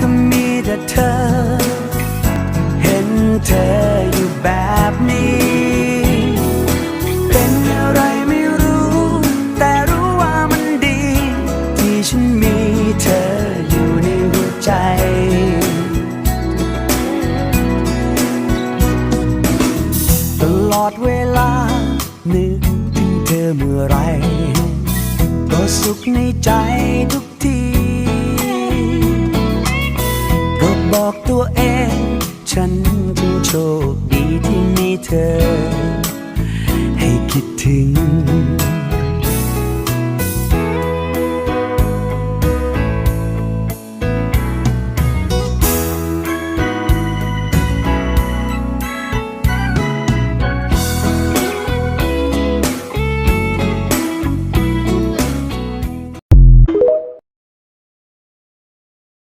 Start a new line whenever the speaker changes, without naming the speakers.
ก็มีแต่เธอ เห็นเธออยู่แบบนี้ เป็นอะไรไม่รู้ แต่รู้ว่ามันดี ที่ฉันมีเธออยู่ในหัวใจ ตลอดเวลา นึกถึงเธอเมื่อไร ก็สุขในใจทุก ฉันจึงโชคดีที่มีเธอ ให้คิดถึง